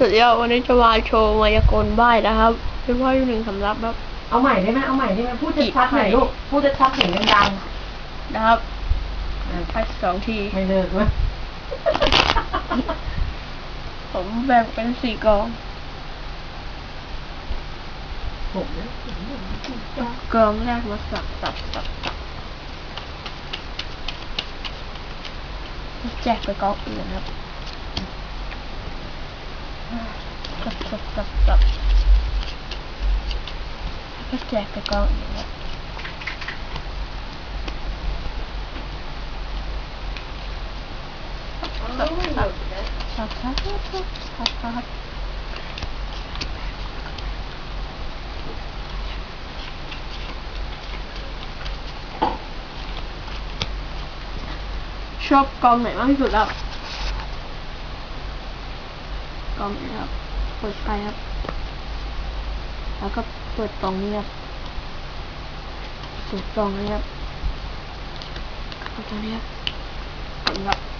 สุดยอดวันนี้จะมาโชว์มายากลบ้ายนะครับพี่พ่ออยู่หนึ่งสำรับครับ เอาใหม่ได้ไหมเอาใหม่ได้ไหมพูดชัดๆหน่อยลูก พูดชัดๆเสียงดังนะครับๆอะไปสองทีไม่เลิกเว้ยผมแบ่งเป็นสี่กอง ผมนะกองแรกมาสับสับสับสับแจกไปกองอื่นครับ stop, stop, stop, stop. Perché che cosa? Stop, stop, stop, stop, stop, stop, stop. shop con mẹ mới vừa đâu con mẹ đâu ปิดไฟครับ แล้วก็เปิดกล่องนี้ครับเปิดกล่องนี้ครับเอาตรงนี้ครับครับ